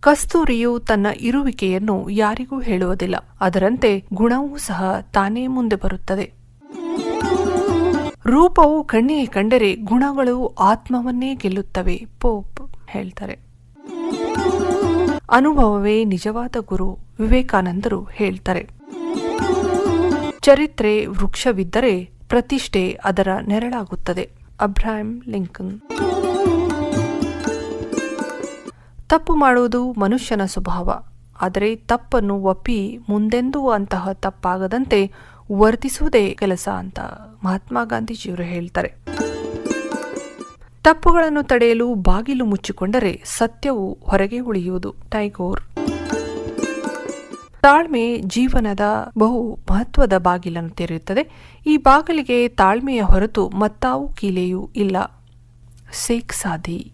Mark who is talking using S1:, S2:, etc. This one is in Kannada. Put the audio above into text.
S1: ಕಸ್ತೂರಿಯು ತನ್ನ ಇರುವಿಕೆಯನ್ನು ಯಾರಿಗೂ ಹೇಳುವುದಿಲ್ಲ. ಅದರಂತೆ ಗುಣವೂ ಸಹ ತಾನೇ ಮುಂದೆ ಬರುತ್ತದೆ. ರೂಪವು ಕಣ್ಣಿಗೆ ಕಂಡರೆ ಗುಣಗಳು ಆತ್ಮವನ್ನೇ ಗೆಲ್ಲುತ್ತವೆ. ಪೋಪ್ ಹೇಳ್ತಾರೆ. ಅನುಭವವೇ ನಿಜವಾದ ಗುರು ವಿವೇಕಾನಂದರು ಹೇಳ್ತಾರೆ. ಚರಿತ್ರೆ ವೃಕ್ಷವಿದ್ದರೆ ಪ್ರತಿಷ್ಠೆ ಅದರ ನೆರಳಾಗುತ್ತದೆ. Abraham Lincoln. ತಪ್ಪು ಮಾಡುವುದು ಮನುಷ್ಯನ ಸ್ವಭಾವ. ಆದರೆ ತಪ್ಪನ್ನು ಒಪ್ಪಿ ಮುಂದೆಂದೂ ಅಂತಹ ತಪ್ಪಾಗದಂತೆ ವರ್ತಿಸುವುದೇ ಕೆಲಸ ಅಂತ ಮಹಾತ್ಮ ಗಾಂಧೀಜಿಯವರು ಹೇಳ್ತಾರೆ. ತಪ್ಪುಗಳನ್ನು ತಡೆಯಲು ಬಾಗಿಲು ಮುಚ್ಚಿಕೊಂಡರೆ ಸತ್ಯವು ಹೊರಗೆ ಉಳಿಯುವುದು. ಟೈಗೋರ್. ತಾಳ್ಮೆ ಜೀವನದ ಬಹು ಮಹತ್ವದ ಬಾಗಿಲನ್ನು ತೆರೆಯುತ್ತದೆ. ಈ ಬಾಗಿಲಿಗೆ ತಾಳ್ಮೆಯ ಹೊರತು ಮತ್ತಾವು ಕೀಲೆಯೂ ಇಲ್ಲ. ಸೇಕ್ ಸಾದಿ